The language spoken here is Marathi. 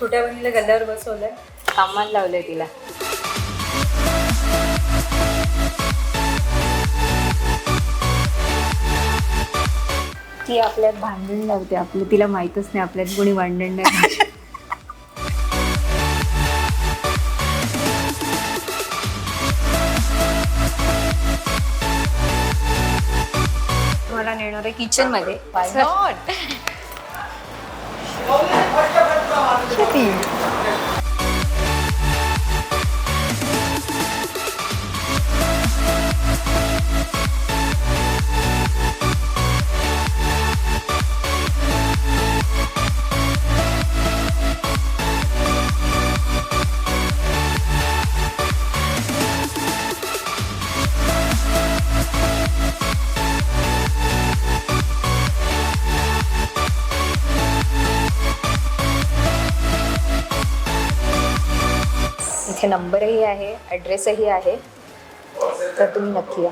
छोट्या बहिणीला गल्ल्यावर बसवलंय. कामाला लावलंय तिला. ती आपल्यात भांडण लावते आपलं तिला माहीतच नाही आपल्यात कोणी भांडण नाही मला नेणार आहे किचनमध्ये? Happy. इथे नंबरही आहे ॲड्रेसही आहे. तर तुम्ही नक्की या.